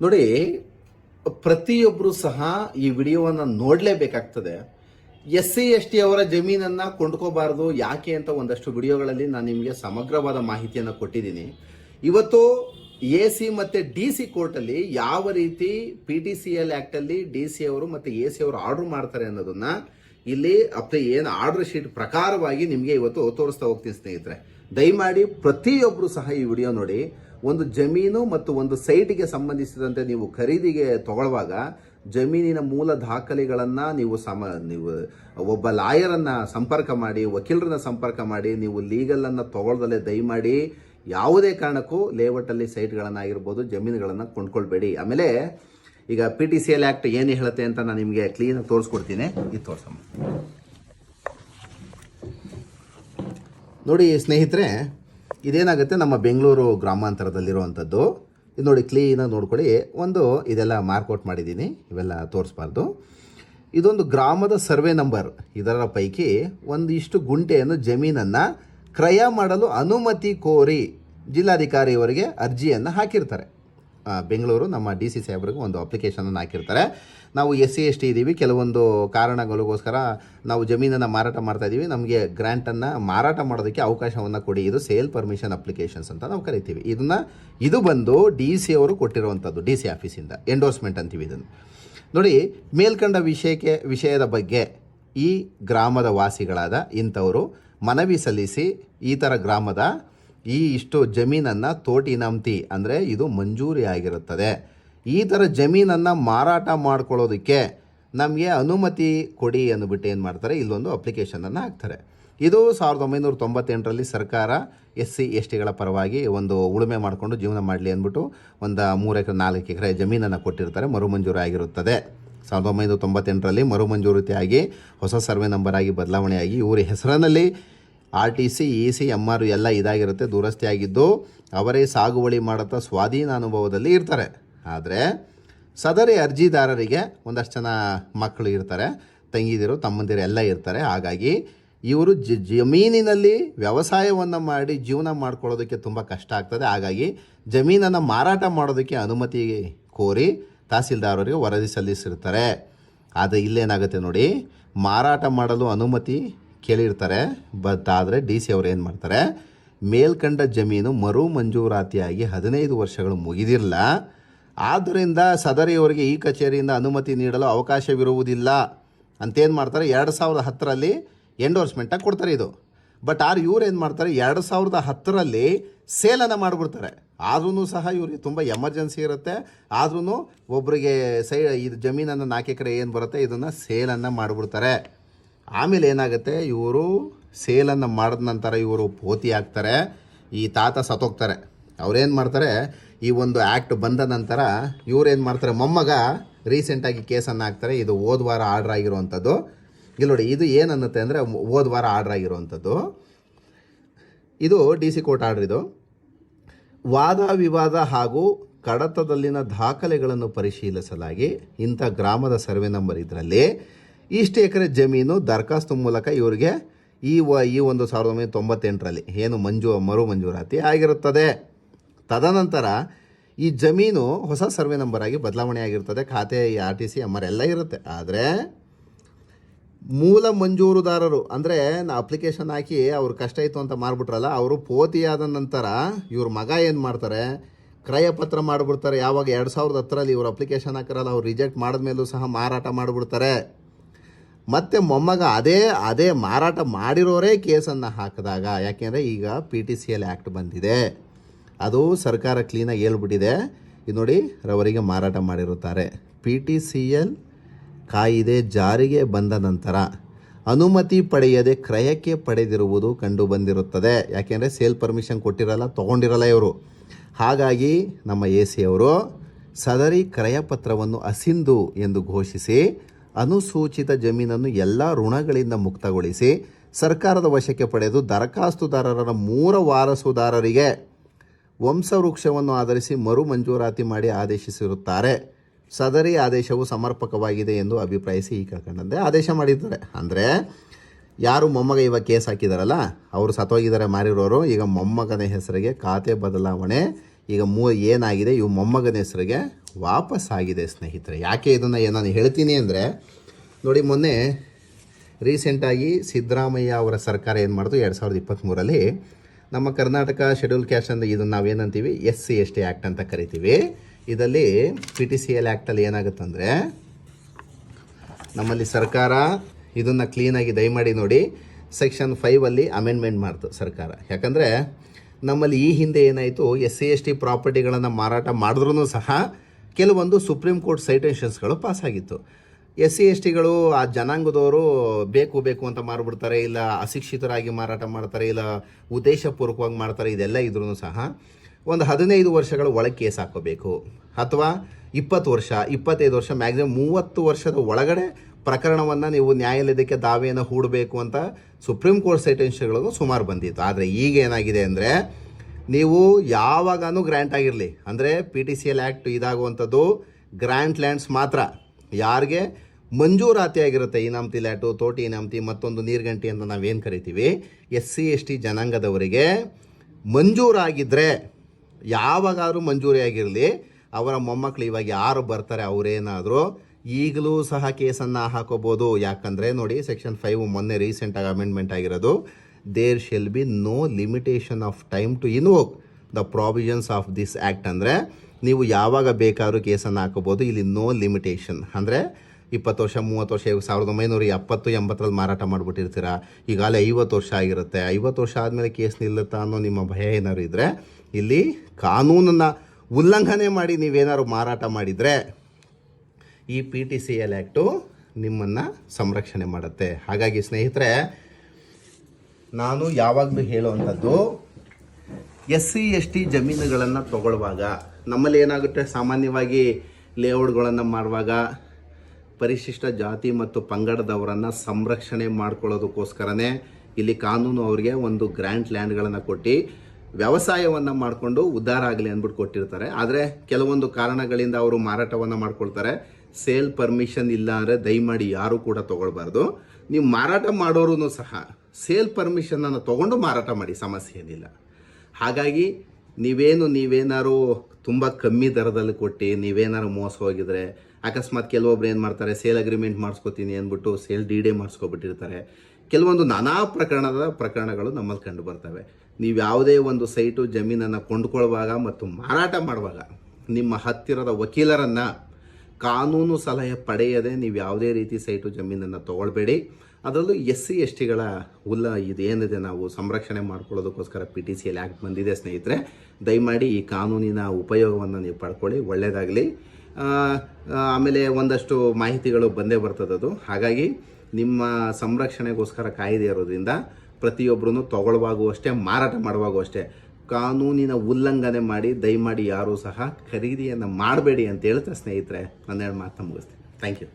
ನೋಡಿ ಪ್ರತಿಯೊಬ್ಬರು ಸಹ ಈ ವಿಡಿಯೋವನ್ನು ನೋಡಲೇಬೇಕಾಗ್ತದೆ. ಎಸ್ ಸಿ ಎಸ್ ಟಿ ಅವರ ಜಮೀನನ್ನು ಕೊಂಡ್ಕೋಬಾರ್ದು ಯಾಕೆ ಅಂತ ಒಂದಷ್ಟು ವಿಡಿಯೋಗಳಲ್ಲಿ ನಾನು ನಿಮಗೆ ಸಮಗ್ರವಾದ ಮಾಹಿತಿಯನ್ನು ಕೊಟ್ಟಿದ್ದೀನಿ. ಇವತ್ತು ಎ ಸಿ ಮತ್ತು ಡಿ ಸಿ ಕೋರ್ಟಲ್ಲಿ ಯಾವ ರೀತಿ ಪಿ ಟಿ ಸಿ ಎಲ್ ಆ್ಯಕ್ಟಲ್ಲಿ ಡಿ ಸಿ ಅವರು ಮತ್ತು ಎ ಸಿ ಅವರು ಆರ್ಡರ್ ಮಾಡ್ತಾರೆ ಅನ್ನೋದನ್ನ ಇಲ್ಲಿ ಅಪ್ಲೈ ಏನು ಆರ್ಡರ್ ಶೀಟ್ ಪ್ರಕಾರವಾಗಿ ನಿಮಗೆ ಇವತ್ತು ತೋರಿಸ್ತಾ ಹೋಗ್ತೀನಿ ಸ್ನೇಹಿತರೆ. ದಯಮಾಡಿ ಪ್ರತಿಯೊಬ್ಬರು ಸಹ ಈ ವಿಡಿಯೋ ನೋಡಿ. ಒಂದು ಜಮೀನು ಮತ್ತು ಒಂದು ಸೈಟಿಗೆ ಸಂಬಂಧಿಸಿದಂತೆ ನೀವು ಖರೀದಿಗೆ ತಗೊಳ್ಳುವಾಗ ಜಮೀನಿನ ಮೂಲ ದಾಖಲೆಗಳನ್ನು ನೀವು ಸಮ, ನೀವು ಒಬ್ಬ ಲಾಯರನ್ನು ಸಂಪರ್ಕ ಮಾಡಿ, ವಕೀಲರನ್ನ ಸಂಪರ್ಕ ಮಾಡಿ, ನೀವು ಲೀಗಲನ್ನು ತೊಗೊಳ್ದಲ್ಲೇ ದಯಮಾಡಿ ಯಾವುದೇ ಕಾರಣಕ್ಕೂ ಲೇಔಟಲ್ಲಿ ಸೈಟ್ಗಳನ್ನಾಗಿರ್ಬೋದು, ಜಮೀನುಗಳನ್ನು ಕೊಂಡ್ಕೊಳ್ಬೇಡಿ. ಆಮೇಲೆ ಈಗ P T C L act ಏನು ಹೇಳುತ್ತೆ ಅಂತ ನಾನು ನಿಮಗೆ ಕ್ಲೀನಾಗಿ ತೋರಿಸ್ಕೊಡ್ತೀನಿ. ಇದು ತೋರಿಸಮ್ಮ. ನೋಡಿ ಸ್ನೇಹಿತರೆ ಇದೇನಾಗುತ್ತೆ? ನಮ್ಮ ಬೆಂಗಳೂರು ಗ್ರಾಮಾಂತರದಲ್ಲಿರುವಂಥದ್ದು. ಇದು ನೋಡಿ ಕ್ಲೀನಾಗಿ ನೋಡ್ಕೊಳ್ಳಿ. ಒಂದು, ಇದೆಲ್ಲ ಮಾರ್ಕೌಟ್ ಮಾಡಿದ್ದೀನಿ. ಇವೆಲ್ಲ ತೋರಿಸ್ಬಾರ್ದು. ಇದೊಂದು ಗ್ರಾಮದ ಸರ್ವೆ ನಂಬರ್ ಇದರ ಪೈಕಿ ಒಂದಿಷ್ಟು ಗುಂಟೆಯನ್ನು ಜಮೀನನ್ನು ಕ್ರಯ ಮಾಡಲು ಅನುಮತಿ ಕೋರಿ ಜಿಲ್ಲಾಧಿಕಾರಿಯವರಿಗೆ ಅರ್ಜಿಯನ್ನು ಹಾಕಿರ್ತಾರೆ. ಬೆಂಗಳೂರು ನಮ್ಮ ಡಿ ಸಿ ಸಾಹೇಬ್ರಿಗೂ ಒಂದು ಅಪ್ಲಿಕೇಶನನ್ನು ಹಾಕಿರ್ತಾರೆ. ನಾವು ಎಸ್ ಸಿ ಎಸ್ ಟಿ ಇದ್ದೀವಿ ಕೆಲವೊಂದು ಕಾರಣಗಳಿಗೋಸ್ಕರ ನಾವು ಜಮೀನನ್ನು ಮಾರಾಟ ಮಾಡ್ತಾ ಇದ್ದೀವಿ ನಮಗೆ ಗ್ರ್ಯಾಂಟನ್ನು ಮಾರಾಟ ಮಾಡೋದಕ್ಕೆ ಅವಕಾಶವನ್ನು ಕೊಡಿ. ಇದು ಸೇಲ್ ಪರ್ಮಿಷನ್ ಅಪ್ಲಿಕೇಶನ್ಸ್ ಅಂತ ನಾವು ಕರಿತೀವಿ. ಇದನ್ನು, ಇದು ಬಂದು ಡಿ ಸಿ ಅವರು ಕೊಟ್ಟಿರುವಂಥದ್ದು, ಡಿ ಸಿ ಆಫೀಸಿಂದ. ಎಂಡೋರ್ಸ್ಮೆಂಟ್ ಅಂತೀವಿ ಇದನ್ನು. ನೋಡಿ, ಮೇಲ್ಕಂಡ ವಿಷಯಕ್ಕೆ, ವಿಷಯದ ಬಗ್ಗೆ ಈ ಗ್ರಾಮದ ವಾಸಿಗಳಾದ ಇಂಥವರು ಮನವಿ ಸಲ್ಲಿಸಿ ಈ ಥರ ಗ್ರಾಮದ ಈ ಇಷ್ಟು ಜಮೀನನ್ನು ತೋಟಿನಮ್ತಿ ಅಂದರೆ ಇದು ಮಂಜೂರಿ ಆಗಿರುತ್ತದೆ. ಈ ಥರ ಜಮೀನನ್ನು ಮಾರಾಟ ಮಾಡ್ಕೊಳ್ಳೋದಕ್ಕೆ ನಮಗೆ ಅನುಮತಿ ಕೊಡಿ ಅಂದ್ಬಿಟ್ಟು ಏನು ಮಾಡ್ತಾರೆ? ಇಲ್ಲೊಂದು ಅಪ್ಲಿಕೇಶನನ್ನು ಹಾಕ್ತಾರೆ. ಇದು ಸಾವಿರದ ಒಂಬೈನೂರ ತೊಂಬತ್ತೆಂಟರಲ್ಲಿ ಸರ್ಕಾರ ಎಸ್ ಸಿ, ಎಸ್ ಟಿಗಳ ಪರವಾಗಿ ಒಂದು ಉಳುಮೆ ಮಾಡಿಕೊಂಡು ಜೀವನ ಮಾಡಲಿ ಅಂದ್ಬಿಟ್ಟು ಒಂದು ಮೂರು ಎಕರೆ, ನಾಲ್ಕು ಎಕರೆ ಜಮೀನನ್ನು ಕೊಟ್ಟಿರ್ತಾರೆ. ಮರುಮಂಜೂರು ಆಗಿರುತ್ತದೆ. ಸಾವಿರದ ಒಂಬೈನೂರ ತೊಂಬತ್ತೆಂಟರಲ್ಲಿ ಮರುಮಂಜೂರಿತಿಯಾಗಿ ಹೊಸ ಸರ್ವೆ ನಂಬರ್ ಆಗಿ ಬದಲಾವಣೆಯಾಗಿ ಇವರ ಹೆಸರಿನಲ್ಲಿ R T C E C M R ಎಲ್ಲ ಇದಾಗಿರುತ್ತೆ ದುರಸ್ತಿಯಾಗಿದ್ದು ಅವರೇ ಸಾಗುವಳಿ ಮಾಡುತ್ತಾ ಸ್ವಾಧೀನ ಅನುಭವದಲ್ಲಿ ಇರ್ತಾರೆ. ಆದರೆ ಸದರಿ ಅರ್ಜಿದಾರರಿಗೆ ಒಂದಷ್ಟು ಜನ ಮಕ್ಕಳು ಇರ್ತಾರೆ, ತಂಗಿದಿರು, ತಮ್ಮಂದಿರು ಎಲ್ಲ ಇರ್ತಾರೆ. ಹಾಗಾಗಿ ಇವರು ಜ, ಜಮೀನಿನಲ್ಲಿ ವ್ಯವಸಾಯವನ್ನು ಮಾಡಿ ಜೀವನ ಮಾಡ್ಕೊಳ್ಳೋದಕ್ಕೆ ತುಂಬ ಕಷ್ಟ ಆಗ್ತದೆ. ಹಾಗಾಗಿ ಜಮೀನನ್ನು ಮಾರಾಟ ಮಾಡೋದಕ್ಕೆ ಅನುಮತಿ ಕೋರಿ ತಹಸೀಲ್ದಾರರಿಗೆ ವರದಿ ಸಲ್ಲಿಸಿರ್ತಾರೆ. ಆದರೆ ಇಲ್ಲೇನಾಗುತ್ತೆ ನೋಡಿ, ಮಾರಾಟ ಮಾಡಲು ಅನುಮತಿ ಕೇಳಿರ್ತಾರೆ. ಬಟ್ ಆದರೆ ಡಿ ಸಿ ಅವರು ಏನು ಮಾಡ್ತಾರೆ? ಮೇಲ್ಕಂಡ ಜಮೀನು ಮರು ಮಂಜೂರಾತಿಯಾಗಿ ಹದಿನೈದು ವರ್ಷಗಳು ಮುಗಿದಿರಲ್ಲ ಆದ್ದರಿಂದ ಸದರಿಯವರಿಗೆ ಈ ಕಚೇರಿಯಿಂದ ಅನುಮತಿ ನೀಡಲು ಅವಕಾಶವಿರುವುದಿಲ್ಲ. ಅಂತೇನು ಮಾಡ್ತಾರೆ? ಎರಡು ಸಾವಿರದ ಹತ್ತರಲ್ಲಿ ಎಂಡೋರ್ಸ್ಮೆಂಟಾಗಿ ಕೊಡ್ತಾರೆ ಇದು. ಬಟ್ ಆರು ಇವ್ರು ಏನು ಮಾಡ್ತಾರೆ? ಎರಡು ಸಾವಿರದ ಹತ್ತರಲ್ಲಿ ಸೇಲನ್ನು ಮಾಡಿಬಿಡ್ತಾರೆ. ಆದ್ರೂ ಸಹ ಇವ್ರಿಗೆ ತುಂಬ ಎಮರ್ಜೆನ್ಸಿ ಇರುತ್ತೆ. ಆದ್ರೂ ಒಬ್ಬರಿಗೆ ಸೈ ಇದು ಜಮೀನನ್ನು ನಾಲ್ಕು ಎಕರೆ ಏನು ಬರುತ್ತೆ? ಇದನ್ನು ಸೇಲನ್ನು ಮಾಡಿಬಿಡ್ತಾರೆ. ಆಮೇಲೆ ಏನಾಗುತ್ತೆ, ಇವರು ಸೇಲನ್ನು ಮಾಡಿದ ನಂತರ ಇವರು ಪೋತಿ ಆಗ್ತಾರೆ, ಈ ತಾತ ಸತ್ತೋಗ್ತಾರೆ. ಅವ್ರೇನು ಮಾಡ್ತಾರೆ, ಈ ಒಂದು ಆ್ಯಕ್ಟ್ ಬಂದ ನಂತರ ಇವ್ರೇನು ಮಾಡ್ತಾರೆ, ಮೊಮ್ಮಗ ರೀಸೆಂಟಾಗಿ ಕೇಸನ್ನು ಹಾಕ್ತಾರೆ, ಇದು ಹೋದ ವಾರ ಆರ್ಡ್ರ್ ಆಗಿರುವಂಥದ್ದು. ಇಲ್ಲಿ ನೋಡಿ, ಇದು ಏನನ್ನುತ್ತೆ ಅಂದರೆ, ಹೋದ ವಾರ ಆರ್ಡ್ರ್ ಆಗಿರುವಂಥದ್ದು. ಇದು ಡಿ ಸಿ ಕೋರ್ಟ್ ಆರ್ಡ್ರ್ ಇದು. ವಾದ, ವಿವಾದ ಹಾಗೂ ಕಡತದಲ್ಲಿನ ದಾಖಲೆಗಳನ್ನು ಪರಿಶೀಲಿಸಲಾಗಿ ಇಂಥ ಗ್ರಾಮದ ಸರ್ವೆ ನಂಬರ್ ಇದರಲ್ಲಿ ಇಷ್ಟು ಎಕರೆ ಜಮೀನು ದರಖಾಸ್ತು ಮೂಲಕ ಇವರಿಗೆ ಈ ವ, ಈ ಒಂದು ಸಾವಿರದ ಒಂಬೈನೂರ ತೊಂಬತ್ತೆಂಟರಲ್ಲಿ ಏನು ಮಂಜು, ಮರು ಮಂಜೂರಾತಿ ಆಗಿರುತ್ತದೆ. ತದನಂತರ ಈ ಜಮೀನು ಹೊಸ ಸರ್ವೆ ನಂಬರಾಗಿ ಬದಲಾವಣೆ ಆಗಿರ್ತದೆ. ಖಾತೆ R T C M R ಎಲ್ಲ ಇರುತ್ತೆ. ಆದರೆ ಮೂಲ ಮಂಜೂರುದಾರರು, ಅಂದರೆ ನಾ ಅಪ್ಲಿಕೇಶನ್ ಹಾಕಿ ಅವ್ರು ಕಷ್ಟ ಇತ್ತು ಅಂತ ಮಾರ್ಬಿಟ್ರಲ್ಲ, ಅವರು ಪೋತಿಯಾದ ನಂತರ ಇವ್ರ ಮಗ ಏನು ಮಾಡ್ತಾರೆ? ಕ್ರಯ ಪತ್ರ ಮಾಡಿಬಿಡ್ತಾರೆ. ಯಾವಾಗ ಎರಡು ಸಾವಿರದ ಹತ್ತರಲ್ಲಿ ಇವರು ಅಪ್ಲಿಕೇಶನ್ ಹಾಕಿರಲ್ಲ, ಅವ್ರು ರಿಜೆಕ್ಟ್ ಮಾಡಿದ್ಮೇಲೂ ಸಹ ಮಾರಾಟ ಮಾಡಿಬಿಡ್ತಾರೆ. ಮತ್ತು ಮೊಮ್ಮಗ ಅದೇ ಅದೇ ಮಾರಾಟ ಮಾಡಿರೋರೇ ಕೇಸನ್ನು ಹಾಕಿದಾಗ, ಯಾಕೆಂದರೆ ಈಗ P T C L act ಬಂದಿದೆ. ಅದು ಸರ್ಕಾರ ಕ್ಲೀನಾಗಿ ಹೇಳ್ಬಿಟ್ಟಿದೆ. ಇದು ನೋಡಿ ರವರಿಗೆ ಮಾರಾಟ ಮಾಡಿರುತ್ತಾರೆ. ಪಿ ಟಿ ಸಿ ಎಲ್ ಕಾಯಿದೆ ಜಾರಿಗೆ ಬಂದ ನಂತರ ಅನುಮತಿ ಪಡೆಯದೆ ಕ್ರಯಕ್ಕೆ ಪಡೆದಿರುವುದು ಕಂಡು ಬಂದಿರುತ್ತದೆ. ಯಾಕೆಂದರೆ ಸೇಲ್ ಪರ್ಮಿಷನ್ ಕೊಟ್ಟಿರಲ್ಲ, ತೊಗೊಂಡಿರಲ್ಲ ಇವರು. ಹಾಗಾಗಿ ನಮ್ಮ ಎ ಸಿ ಅವರು ಸದರಿ ಕ್ರಯ ಪತ್ರವನ್ನು ಅಸಿಂಧು ಎಂದು ಘೋಷಿಸಿ ಅನುಸೂಚಿತ ಜಮೀನನ್ನು ಎಲ್ಲ ಋಣಗಳಿಂದ ಮುಕ್ತಗೊಳಿಸಿ ಸರ್ಕಾರದ ವಶಕ್ಕೆ ಪಡೆದು ದರಖಾಸ್ತುದಾರರ ಮೂರ ವಾರಸುದಾರರಿಗೆ ವಂಶವೃಕ್ಷವನ್ನು ಆಧರಿಸಿ ಮರು ಮಂಜೂರಾತಿ ಮಾಡಿ ಆದೇಶಿಸಿರುತ್ತಾರೆ. ಸದರಿ ಆದೇಶವು ಸಮರ್ಪಕವಾಗಿದೆ ಎಂದು ಅಭಿಪ್ರಾಯಿಸಿ ಈ ಕಳ್ಕೊಂಡಂತೆ ಆದೇಶ ಮಾಡಿದ್ದಾರೆ. ಅಂದರೆ ಯಾರು ಮೊಮ್ಮಗ ಇವಾಗ ಕೇಸ್ ಹಾಕಿದಾರಲ್ಲ, ಅವರು ಸತ್ತೋಗಿದ್ದಾರೆ ಮಾರಿರೋರು, ಈಗ ಮೊಮ್ಮಗನ ಹೆಸರಿಗೆ ಖಾತೆ ಬದಲಾವಣೆ, ಈಗ ಮೂ ಏನಾಗಿದೆ, ಇವು ಮೊಮ್ಮಗನ ಹೆಸರಿಗೆ ವಾಪಸ್ ಆಗಿದೆ ಸ್ನೇಹಿತರೆ. ಯಾಕೆ ಇದನ್ನು ನಾನು ಹೇಳ್ತೀನಿ ಅಂದರೆ, ನೋಡಿ, ಮೊನ್ನೆ ರೀಸೆಂಟಾಗಿ ಸಿದ್ದರಾಮಯ್ಯ ಅವರ ಸರ್ಕಾರ ಏನು ಮಾಡಿತು? ಎರಡು ಸಾವಿರದ ಇಪ್ಪತ್ತ್ಮೂರಲ್ಲಿ ನಮ್ಮ ಕರ್ನಾಟಕ ಶೆಡ್ಯೂಲ್ ಕ್ಯಾಸ್ಟ್ ಅಂದರೆ ಇದನ್ನು ನಾವೇನಂತೀವಿ S C S T act ಅಂತ ಕರಿತೀವಿ. ಇದರಲ್ಲಿ ಪಿ ಟಿ ಸಿ ಎಲ್ ಆ್ಯಕ್ಟಲ್ಲಿ ಏನಾಗುತ್ತಂದರೆ, ನಮ್ಮಲ್ಲಿ ಸರ್ಕಾರ ಇದನ್ನು ಕ್ಲೀನಾಗಿ ದಯಮಾಡಿ ನೋಡಿ, ಸೆಕ್ಷನ್ ಫೈವಲ್ಲಿ ಅಮೆಂಡ್ಮೆಂಟ್ ಮಾಡ್ತು ಸರ್ಕಾರ. ಯಾಕಂದರೆ, ನಮ್ಮಲ್ಲಿ ಈ ಹಿಂದೆ ಏನಾಯಿತು? ಎಸ್ ಸಿ ಎಸ್ ಟಿ ಪ್ರಾಪರ್ಟಿಗಳನ್ನು ಮಾರಾಟ ಮಾಡಿದ್ರೂ ಸಹ ಕೆಲವೊಂದು ಸುಪ್ರೀಂ ಕೋರ್ಟ್ ಸೈಟೇಷನ್ಸ್ಗಳು ಪಾಸ್ ಆಗಿತ್ತು ಎಸ್ ಸಿ ಎಸ್ ಟಿಗಳು ಆ ಜನಾಂಗದವರು ಬೇಕು ಬೇಕು ಅಂತ ಮಾರ್ಬಿಡ್ತಾರೆ, ಇಲ್ಲ ಅಶಿಕ್ಷಿತರಾಗಿ ಮಾರಾಟ ಮಾಡ್ತಾರೆ, ಇಲ್ಲ ಉದ್ದೇಶಪೂರ್ವಕವಾಗಿ ಮಾಡ್ತಾರೆ, ಇದೆಲ್ಲ ಇದ್ರೂ ಸಹ ಒಂದು ಹದಿನೈದು ವರ್ಷಗಳ ಒಳಗೆ ಕೇಸ್ ಹಾಕೋಬೇಕು. ಅಥವಾ ಇಪ್ಪತ್ತು ವರ್ಷ, ಇಪ್ಪತ್ತೈದು ವರ್ಷ ಮ್ಯಾಕ್ಸಿಮಮ್ ಮೂವತ್ತು ವರ್ಷದ ಒಳಗಡೆ ಪ್ರಕರಣವನ್ನು ನೀವು ನ್ಯಾಯಾಲಯದಕ್ಕೆ ದಾವೆಯನ್ನು ಹೂಡಬೇಕು ಅಂತ ಸುಪ್ರೀಂ ಕೋರ್ಟ್ ಸೈಟೆನ್ಷನ್ಗಳಿಗೂ ಸುಮಾರು ಬಂದಿತ್ತು. ಆದರೆ ಈಗ ಏನಾಗಿದೆ ಅಂದರೆ ನೀವು ಯಾವಾಗಾನು ಗ್ರ್ಯಾಂಟ್ ಆಗಿರಲಿ. ಅಂದರೆ P T C L act ಇದಾಗುವಂಥದ್ದು grant lands ಮಾತ್ರ. ಯಾರಿಗೆ? ಮಂಜೂರಾತಿ ಆಗಿರುತ್ತೆ ಇನಾಮತಿ ಲ್ಯಾಟು, ತೋಟಿ ಇನಾಮತಿ, ಮತ್ತೊಂದು ನೀರ್ಗಂಟಿ ಅಂತ ನಾವೇನು ಕರಿತೀವಿ? ಎಸ್ ಸಿ, ಎಸ್ ಟಿ ಜನಾಂಗದವರಿಗೆ ಮಂಜೂರಾಗಿದ್ದರೆ ಯಾವಾಗಾದ್ರೂ ಮಂಜೂರಿ ಆಗಿರಲಿ ಅವರ ಮೊಮ್ಮಕ್ಕಳು ಇವಾಗ ಯಾರು ಬರ್ತಾರೆ ಅವರೇನಾದರೂ ಈಗಲೂ ಸಹ ಕೇಸನ್ನು ಹಾಕೋಬೋದು. ಯಾಕಂದರೆ ನೋಡಿ ಸೆಕ್ಷನ್ ಫೈವ್ ಮೊನ್ನೆ ರೀಸೆಂಟಾಗಿ ಅಮೆಂಡ್ಮೆಂಟ್ ಆಗಿರೋದು. There shall be no limitation of time to invoke the provisions of this act ಅಂದರೆ ನೀವು ಯಾವಾಗ ಬೇಕಾದರೂ ಕೇಸನ್ನು ಹಾಕೋಬೋದು ಇಲ್ಲಿ ನೋ ಲಿಮಿಟೇಷನ್ ಅಂದರೆ ಇಪ್ಪತ್ತು ವರ್ಷ, ಮೂವತ್ತು ವರ್ಷ, ಸಾವಿರದ ಒಂಬೈನೂರ ಎಪ್ಪತ್ತು, ಎಂಬತ್ತರಲ್ಲಿ ಮಾರಾಟ ಮಾಡಿಬಿಟ್ಟಿರ್ತೀರ. ಈಗಾಗಲೇ ಐವತ್ತು ವರ್ಷ ಆಗಿರುತ್ತೆ. ಐವತ್ತು ವರ್ಷ ಆದಮೇಲೆ ಕೇಸ್ ನಿಲ್ಲುತ್ತಾ ಅನ್ನೋ ನಿಮ್ಮ ಭಯ ಏನಾದ್ರು ಇದ್ದರೆ ಇಲ್ಲಿ ಕಾನೂನನ್ನು ಉಲ್ಲಂಘನೆ ಮಾಡಿ ನೀವೇನಾದ್ರು ಮಾರಾಟ ಮಾಡಿದರೆ ಈ P T C L act ನಿಮ್ಮನ್ನು ಸಂರಕ್ಷಣೆ ಮಾಡುತ್ತೆ. ಹಾಗಾಗಿ ಸ್ನೇಹಿತರೆ ನಾನು ಯಾವಾಗಲೂ ಹೇಳುವಂಥದ್ದು ಎಸ್ ಸಿ ಎಸ್ ಟಿ ಜಮೀನುಗಳನ್ನು ತಗೊಳ್ಳುವಾಗ ನಮ್ಮಲ್ಲಿ ಏನಾಗುತ್ತೆ? ಸಾಮಾನ್ಯವಾಗಿ ಲೇಔಟ್ಗಳನ್ನು ಮಾಡುವಾಗ, ಪರಿಶಿಷ್ಟ ಜಾತಿ ಮತ್ತು ಪಂಗಡದವರನ್ನು ಸಂರಕ್ಷಣೆ ಮಾಡ್ಕೊಳ್ಳೋದಕ್ಕೋಸ್ಕರನೇ ಇಲ್ಲಿ ಕಾನೂನು ಅವರಿಗೆ ಒಂದು ಗ್ರ್ಯಾಂಡ್ ಲ್ಯಾಂಡ್ಗಳನ್ನು ಕೊಟ್ಟು, ವ್ಯವಸಾಯವನ್ನು ಮಾಡಿಕೊಂಡು ಉದ್ಧಾರ ಆಗಲಿ ಅಂದ್ಬಿಟ್ಟು ಕೊಟ್ಟಿರ್ತಾರೆ. ಆದರೆ ಕೆಲವೊಂದು ಕಾರಣಗಳಿಂದ ಅವರು ಮಾರಾಟವನ್ನು ಮಾಡ್ಕೊಳ್ತಾರೆ. ಸೇಲ್ ಪರ್ಮಿಷನ್ ಇಲ್ಲ ಅಂದರೆ ದಯಮಾಡಿ ಯಾರೂ ಕೂಡ ತೊಗೊಳ್ಬಾರ್ದು. ನೀವು ಮಾರಾಟ ಮಾಡೋರು ಸಹ ಸೇಲ್ ಪರ್ಮಿಷನನ್ನು ತೊಗೊಂಡು ಮಾರಾಟ ಮಾಡಿ, ಸಮಸ್ಯೆ ಏನಿಲ್ಲ. ಹಾಗಾಗಿ ನೀವೇನು ನೀವೇನಾರು ತುಂಬ ಕಮ್ಮಿ ದರದಲ್ಲಿ ಕೊಟ್ಟು, ನೀವೇನಾರು ಮೋಸ ಹೋಗಿದ್ರೆ, ಅಕಸ್ಮಾತ್ ಕೆಲವೊಬ್ರು ಏನು ಮಾಡ್ತಾರೆ, ಸೇಲ್ ಅಗ್ರಿಮೆಂಟ್ ಮಾಡಿಸ್ಕೋತೀನಿ ಅಂದ್ಬಿಟ್ಟು ಸೇಲ್ ಡಿ ಡಿ ಮಾಡಿಸ್ಕೊಬಿಟ್ಟಿರ್ತಾರೆ. ಕೆಲವೊಂದು ನಾನಾ ಪ್ರಕರಣದ ಪ್ರಕರಣಗಳು ನಮ್ಮಲ್ಲಿ ಕಂಡು ಬರ್ತವೆ. ನೀವು ಯಾವುದೇ ಒಂದು ಸೈಟು ಜಮೀನನ್ನು ಕೊಂಡ್ಕೊಳ್ಳುವಾಗ ಮತ್ತು ಮಾರಾಟ ಮಾಡುವಾಗ ನಿಮ್ಮ ಹತ್ತಿರದ ವಕೀಲರನ್ನು ಕಾನೂನು ಸಲಹೆ ಪಡೆಯದೆ ನೀವು ಯಾವುದೇ ರೀತಿ ಸೈಟು ಜಮೀನನ್ನು ತಗೊಳ್ಬೇಡಿ. ಅದರಲ್ಲೂ ಎಸ್ ಸಿ ಎಸ್ ಟಿಗಳ ಉಲ್ಲ ಏನಿದೆ ನಾವು ಸಂರಕ್ಷಣೆ ಮಾಡ್ಕೊಳ್ಳೋದಕ್ಕೋಸ್ಕರ P T C L act ಬಂದಿದೆ ಸ್ನೇಹಿತರೆ. ದಯಮಾಡಿ ಈ ಕಾನೂನಿನ ಉಪಯೋಗವನ್ನು ನೀವು ಪಡ್ಕೊಳ್ಳಿ ಒಳ್ಳೆಯದಾಗಲಿ ಆಮೇಲೆ ಒಂದಷ್ಟು ಮಾಹಿತಿಗಳು ಬಂದೇ ಬರ್ತದದು ಹಾಗಾಗಿ ನಿಮ್ಮ ಸಂರಕ್ಷಣೆಗೋಸ್ಕರ ಕಾಯ್ದೆ ಇರೋದ್ರಿಂದ ಪ್ರತಿಯೊಬ್ಬರೂ ತಗೊಳ್ಳುವಾಗೂ ಅಷ್ಟೇ ಮಾರಾಟ ಮಾಡುವಾಗೂ ಅಷ್ಟೇ ಕಾನೂನಿನ ಉಲ್ಲಂಘನೆ ಮಾಡಿ ದಯಮಾಡಿ ಯಾರೂ ಸಹ ಖರೀದಿಯನ್ನು ಮಾಡಬೇಡಿ ಅಂತ ಹೇಳ್ತಾ ಸ್ನೇಹಿತರೆ. ನನ್ನ ಮಾತು ಮುಗಿಸ್ತೀನಿ. Thank you